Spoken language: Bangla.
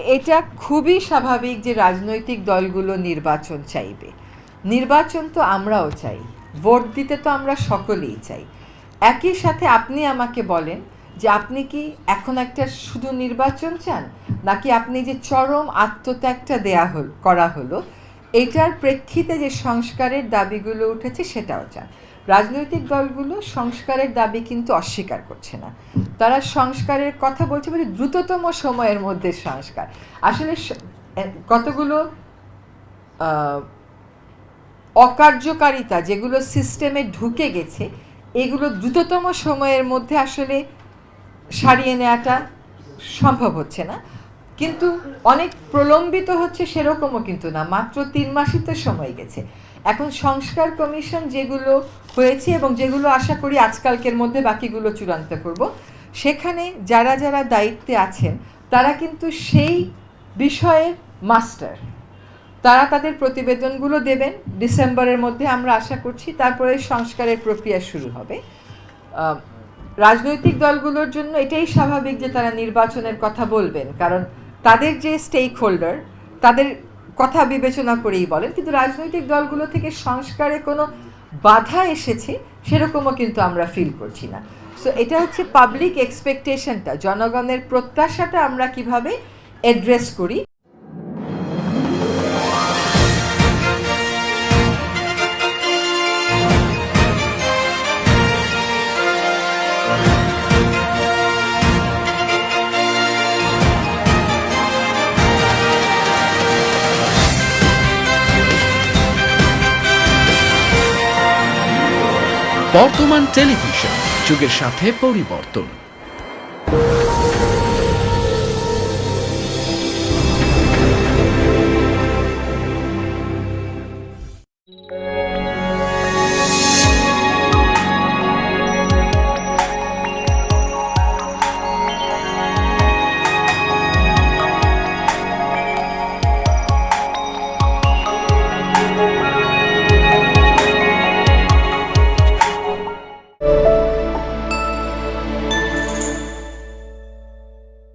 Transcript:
এটা খুবই স্বাভাবিক যে রাজনৈতিক দলগুলো নির্বাচন চাইবে। নির্বাচন তো আমরাও চাই, ভোট দিতে তো আমরা সকলেই চাই। একই সাথে আপনি আমাকে বলেন যে আপনি কি এখন একটা শুধু নির্বাচন চান? নাকি আপনি যে চরম আত্মত্যাগটা দেয়া হল, করা হলো, এটার প্রেক্ষিতে যে সংস্কারের দাবিগুলো উঠেছে সেটাও চান? রাজনৈতিক দলগুলো সংস্কারের দাবি কিন্তু অস্বীকার করছে না। তারা সংস্কারের কথা বলছে বলে দ্রুততম সময়ের মধ্যে সংস্কার। আসলে কতগুলো অকার্যকারিতা যেগুলো সিস্টেমে ঢুকে গেছে, এগুলো দ্রুততম সময়ের মধ্যে আসলে সারিয়ে নেওয়াটা সম্ভব হচ্ছে না। কিন্তু অনেক প্রলম্বিত হচ্ছে সেরকমও কিন্তু না, মাত্র তিন মাসই তো সময় গেছে। এখন সংস্কার কমিশন যেগুলো হয়েছে এবং যেগুলো আশা করি আজকালকের মধ্যে বাকিগুলো চূড়ান্ত করব, সেখানে যারা যারা দায়িত্বে আছেন, তারা কিন্তু সেই বিষয়ের মাস্টার। তারা তাদের প্রতিবেদনগুলো দেবেন, ডিসেম্বরের মধ্যে আমরা আশা করছি তারপরে সংস্কারের প্রক্রিয়া শুরু হবে। রাজনৈতিক দলগুলোর জন্য এটাই স্বাভাবিক যে তারা নির্বাচনের কথা বলবেন, কারণ তাদের যে স্টেক হোল্ডার তাদের কথা বিবেচনা করেই বলেন, কিন্তু রাজনৈতিক দলগুলো থেকে সংস্কারে কোনো বাধা এসেছে, সেরকমও কিন্তু আমরা ফিল করছি না। সো এটা হচ্ছে পাবলিক এক্সপেকটেশনটা জনগণের প্রত্যাশাটা আমরা কীভাবে অ্যাড্রেস করি। বর্তমান টেলিভিশন যুগের সাথে পরিবর্তন।